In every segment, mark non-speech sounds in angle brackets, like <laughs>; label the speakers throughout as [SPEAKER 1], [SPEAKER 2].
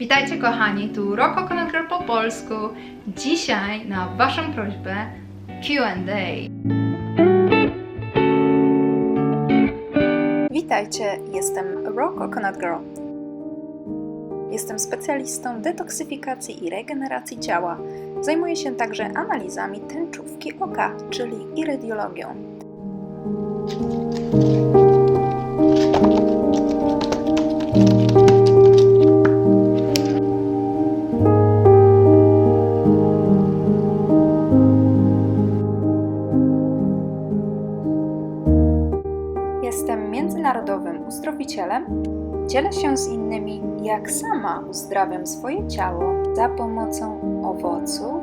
[SPEAKER 1] Witajcie kochani, tu Roko Coconut Girl po polsku. Dzisiaj na Waszą prośbę Q&A.
[SPEAKER 2] Witajcie, jestem Raw Coconut Girl. Jestem specjalistą detoksyfikacji i regeneracji ciała. Zajmuję się także analizami tęczówki oka, czyli irydiologią. Jak sama uzdrawiam swoje ciało za pomocą owoców,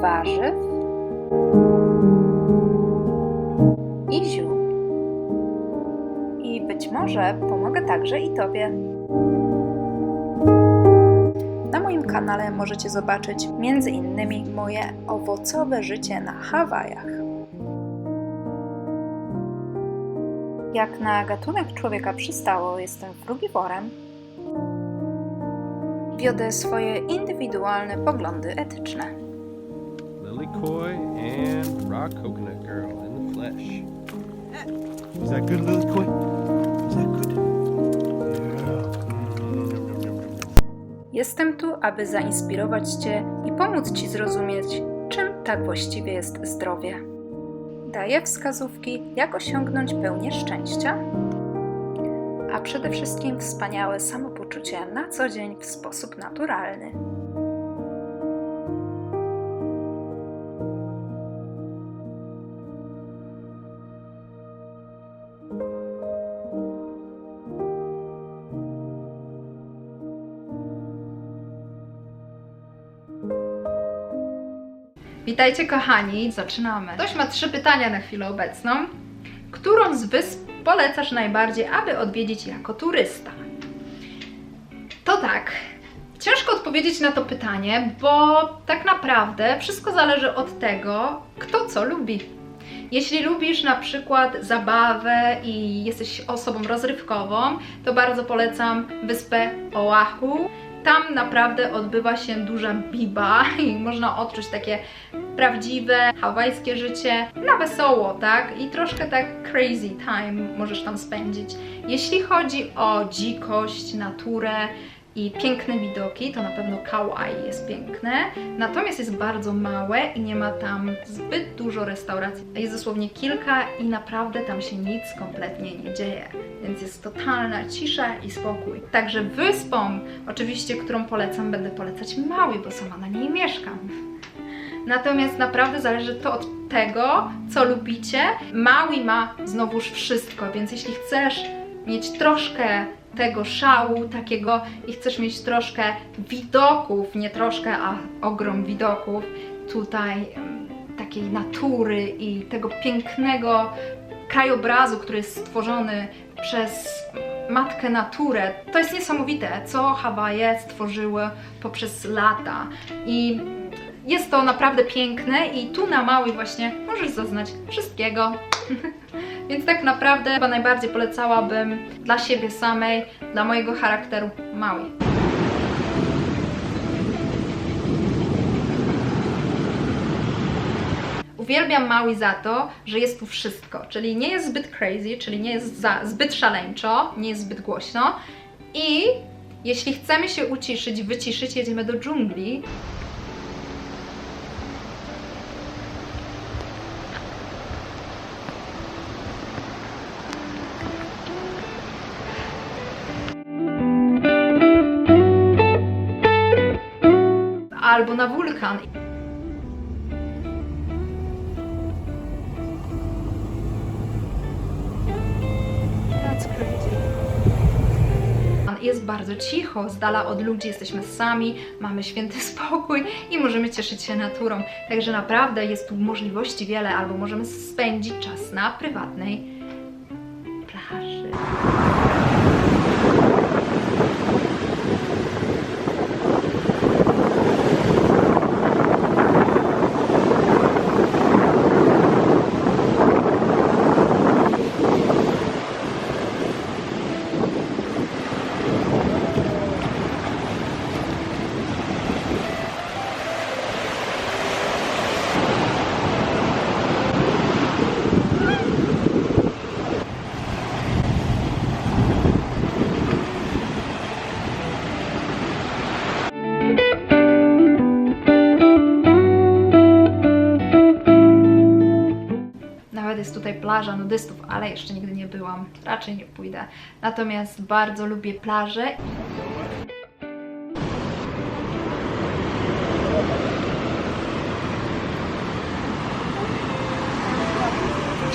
[SPEAKER 2] warzyw i ziół. I być może pomogę także i Tobie. Na moim kanale możecie zobaczyć innymi moje owocowe życie na Hawajach. Jak na gatunek człowieka przystało, jestem frugiworem. Wiodę swoje indywidualne poglądy etyczne.
[SPEAKER 3] Lily Coy and Rock Coconut Girl in the flesh. Is that good, Lily Coy? Is that good?
[SPEAKER 2] Jestem tu, aby zainspirować Cię i pomóc Ci zrozumieć, czym tak właściwie jest zdrowie. Daję wskazówki, jak osiągnąć pełnię szczęścia, a przede wszystkim wspaniałe samopoczucie na co dzień w sposób naturalny.
[SPEAKER 1] Witajcie kochani, zaczynamy. Ktoś ma trzy pytania na chwilę obecną. Którą z wysp polecasz najbardziej, aby odwiedzić jako turysta? To tak, ciężko odpowiedzieć na to pytanie, bo tak naprawdę wszystko zależy od tego, kto co lubi. Jeśli lubisz na przykład zabawę i jesteś osobą rozrywkową, to bardzo polecam wyspę Oahu. Tam naprawdę odbywa się duża biba <laughs> i można odczuć takie prawdziwe hawajskie życie na wesoło, tak? I troszkę tak crazy time możesz tam spędzić. Jeśli chodzi o dzikość, naturę i piękne widoki, to na pewno Kauai jest piękne, natomiast jest bardzo małe i nie ma tam zbyt dużo restauracji. Jest dosłownie kilka i naprawdę tam się nic kompletnie nie dzieje, więc jest totalna cisza i spokój. Także wyspą, oczywiście, którą polecam, będę polecać Maui, bo sama na niej mieszkam. Natomiast naprawdę zależy to od tego, co lubicie. Maui ma znowuż wszystko, więc jeśli chcesz mieć troszkę tego szału takiego i chcesz mieć troszkę widoków, nie troszkę, a ogrom widoków tutaj takiej natury i tego pięknego krajobrazu, który jest stworzony przez matkę naturę. To jest niesamowite, co Hawaje stworzyły poprzez lata i jest to naprawdę piękne i tu na Maui właśnie możesz zaznać wszystkiego. <laughs> Więc tak naprawdę chyba najbardziej polecałabym dla siebie samej, dla mojego charakteru Maui. Uwielbiam Maui za to, że jest tu wszystko, czyli nie jest zbyt crazy, czyli nie jest za, zbyt szaleńczo, nie jest zbyt głośno i jeśli chcemy się uciszyć, wyciszyć, jedziemy do dżungli, albo na wulkan. Jest bardzo cicho, z dala od ludzi, jesteśmy sami, mamy święty <laughs> spokój i możemy cieszyć się naturą. Także naprawdę jest tu możliwości wiele, albo możemy spędzić czas na prywatnej plaży. Tutaj plaża nudystów, ale jeszcze nigdy nie byłam, raczej nie pójdę. Natomiast bardzo lubię plażę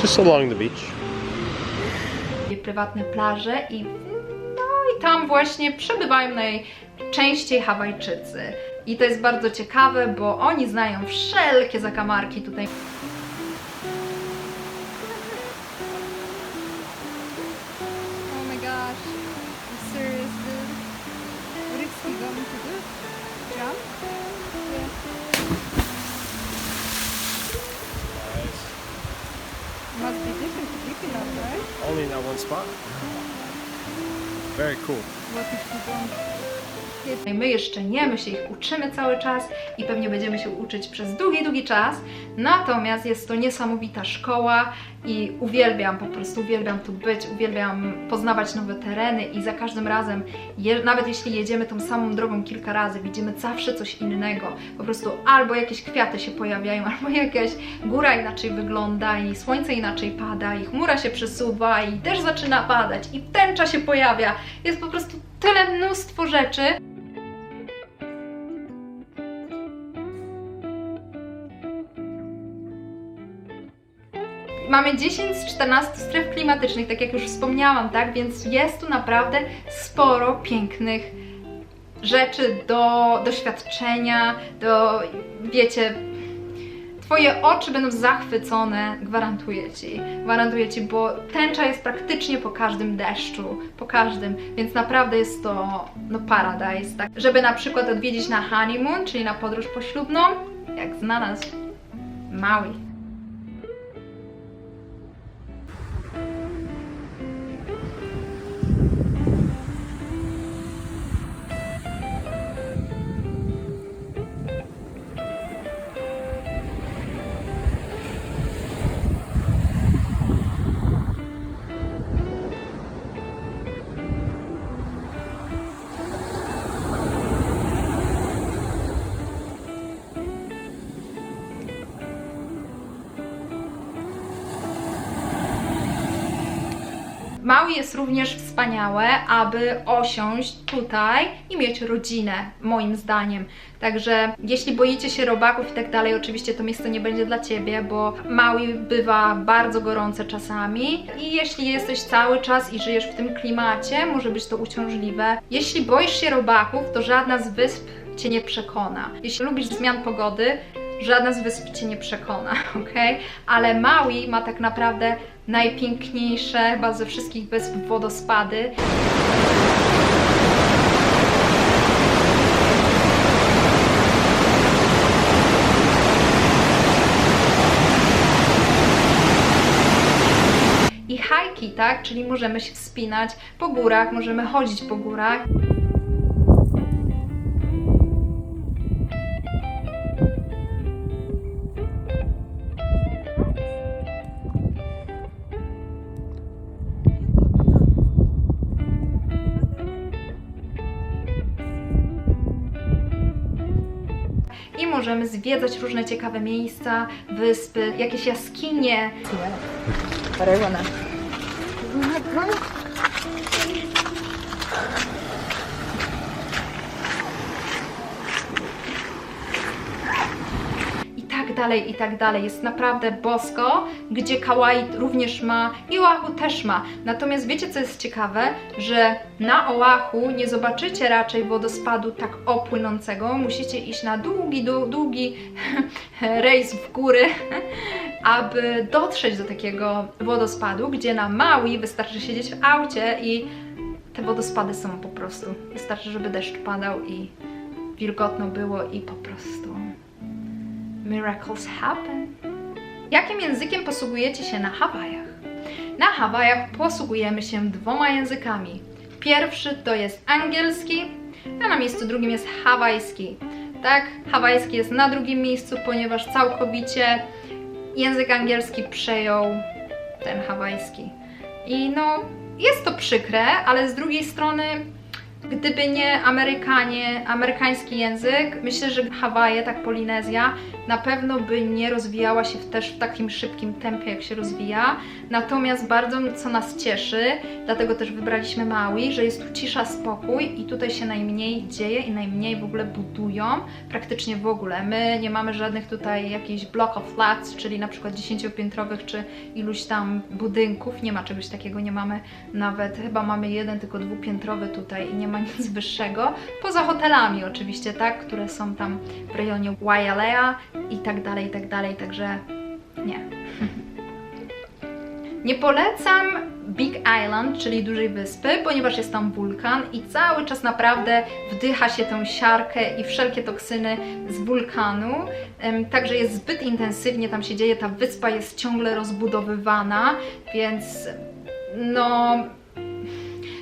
[SPEAKER 3] Just along the beach.
[SPEAKER 1] prywatne plaże i no i tam właśnie przebywają najczęściej Hawajczycy. I to jest bardzo ciekawe, bo oni znają wszelkie zakamarki tutaj.
[SPEAKER 3] Spot. Very cool.
[SPEAKER 4] Hit
[SPEAKER 1] My jeszcze nie, my się ich uczymy cały czas i pewnie będziemy się uczyć przez długi, długi czas. Natomiast jest to niesamowita szkoła i uwielbiam, po prostu uwielbiam tu być, uwielbiam poznawać nowe tereny i za każdym razem, je, nawet jeśli jedziemy tą samą drogą kilka razy, widzimy zawsze coś innego. Po prostu albo jakieś kwiaty się pojawiają, <laughs> albo jakaś góra inaczej wygląda i słońce inaczej pada i chmura się przesuwa i też zaczyna padać i tęcza się pojawia. Jest po prostu tyle mnóstwo rzeczy. Mamy 10 z 14 stref klimatycznych, tak jak już wspomniałam, tak? Więc jest tu naprawdę sporo pięknych rzeczy do doświadczenia, do, wiecie, Twoje oczy będą zachwycone, gwarantuję Ci. Gwarantuję Ci, bo tęcza jest praktycznie po każdym deszczu, po każdym, więc naprawdę jest to no paradise, tak? Żeby na przykład odwiedzić na honeymoon, czyli na podróż poślubną, jak zna nas Maui jest również wspaniałe, aby osiąść tutaj i mieć rodzinę, moim zdaniem. Także jeśli boicie się robaków i tak dalej, oczywiście to miejsce nie będzie dla Ciebie, bo Maui bywa bardzo gorące czasami i jeśli jesteś cały czas i żyjesz w tym klimacie, może być to uciążliwe. Jeśli boisz się robaków, to żadna z wysp Cię nie przekona. Jeśli lubisz zmian pogody, żadna z wysp Cię nie przekona, <laughs> ok? Ale Maui ma tak naprawdę najpiękniejsze chyba ze wszystkich wysp wodospady. I hajki, tak? Czyli możemy się wspinać po górach, możemy chodzić po górach. I możemy zwiedzać różne ciekawe miejsca, wyspy, jakieś jaskinie. But dalej, i tak dalej. Jest naprawdę bosko, gdzie Kauai również ma i Oahu też ma. Natomiast wiecie, co jest ciekawe? Że na Oahu nie zobaczycie raczej wodospadu tak opłynącego. Musicie iść na długi, dłu- długi <laughs> rejs w góry, <laughs> aby dotrzeć do takiego wodospadu, gdzie na Maui wystarczy siedzieć w aucie i te wodospady są po prostu. Wystarczy, żeby deszcz padał i wilgotno było i po prostu miracles happen. Jakim językiem posługujecie się na Hawajach? Na Hawajach posługujemy się dwoma językami. Pierwszy to jest angielski, a na miejscu drugim jest hawajski. Tak, hawajski jest na drugim miejscu, ponieważ całkowicie język angielski przejął ten hawajski. I no, jest to przykre, ale z drugiej strony Gdyby nie Amerykanie, amerykański język, myślę, że Hawaje, tak Polinezja, na pewno by nie rozwijała się też w takim szybkim tempie, jak się rozwija. Natomiast bardzo co nas cieszy, dlatego też wybraliśmy Maui, że jest tu cisza, spokój i tutaj się najmniej dzieje i najmniej w ogóle budują, praktycznie w ogóle. My nie mamy żadnych tutaj jakichś block of flats, czyli na przykład dziesięciopiętrowych czy iluś tam budynków, nie ma czegoś takiego, nie mamy nawet, chyba mamy jeden tylko dwupiętrowy tutaj i nie ma <laughs> nic wyższego, poza hotelami oczywiście, tak, które są tam w rejonie Wailea i tak dalej, i tak dalej, także nie. Nie polecam Big Island, czyli dużej wyspy, ponieważ jest tam wulkan i cały czas naprawdę wdycha się tę siarkę i wszelkie toksyny z wulkanu. Także jest zbyt intensywnie tam się dzieje, ta wyspa jest ciągle rozbudowywana, więc no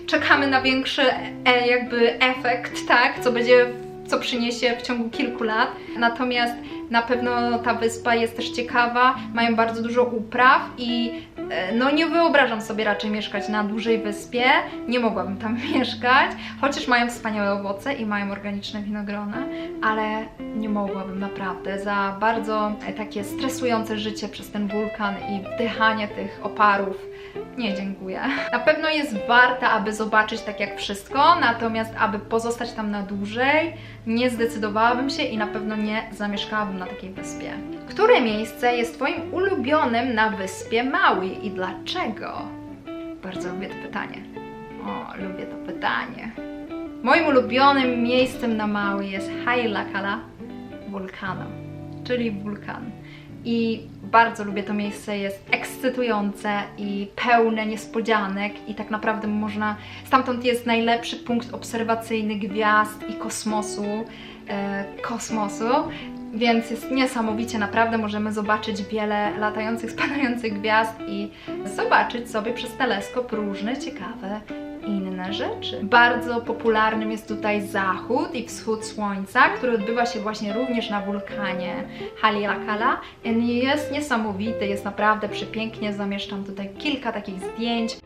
[SPEAKER 1] czekamy na większy e, jakby efekt, tak, co będzie, co przyniesie w ciągu kilku lat. Natomiast na pewno ta wyspa jest też ciekawa, mają bardzo dużo upraw i e, no nie wyobrażam sobie raczej mieszkać na dużej wyspie, nie mogłabym tam <laughs> mieszkać, chociaż mają wspaniałe owoce i mają organiczne winogrona, ale nie mogłabym naprawdę za bardzo e, takie stresujące życie przez ten wulkan i wdychanie tych oparów nie, dziękuję. Na pewno jest warta, aby zobaczyć tak jak wszystko, natomiast aby pozostać tam na dłużej, nie zdecydowałabym się i na pewno nie zamieszkałabym na takiej wyspie. Które miejsce jest Twoim ulubionym na wyspie Maui i dlaczego? Bardzo lubię to pytanie. O, lubię to pytanie. Moim ulubionym miejscem na Maui jest Hailakala Vulcano, czyli wulkan. I bardzo lubię to miejsce, jest ekscytujące i pełne niespodzianek i tak naprawdę można, stamtąd jest najlepszy punkt obserwacyjny gwiazd i kosmosu, e, kosmosu, więc jest niesamowicie, naprawdę możemy zobaczyć wiele latających, spadających gwiazd i zobaczyć sobie przez teleskop różne ciekawe inne rzeczy. Bardzo popularnym jest tutaj zachód i wschód słońca, który odbywa się właśnie również na wulkanie Haleakala. Jest niesamowity, jest naprawdę przepięknie. Zamieszczam tutaj kilka takich zdjęć.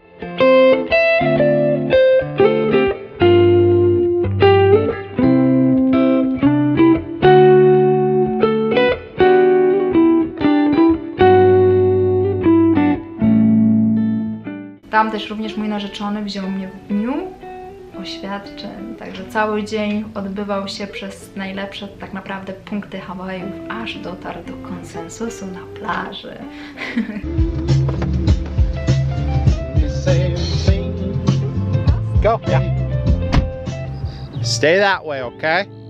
[SPEAKER 1] Tam też również mój narzeczony wziął mnie w dniu oświadczeń, także cały dzień odbywał się przez najlepsze tak naprawdę punkty Hawajów, aż dotarł do konsensusu na plaży.
[SPEAKER 3] Go. Yeah. Stay that way, okay?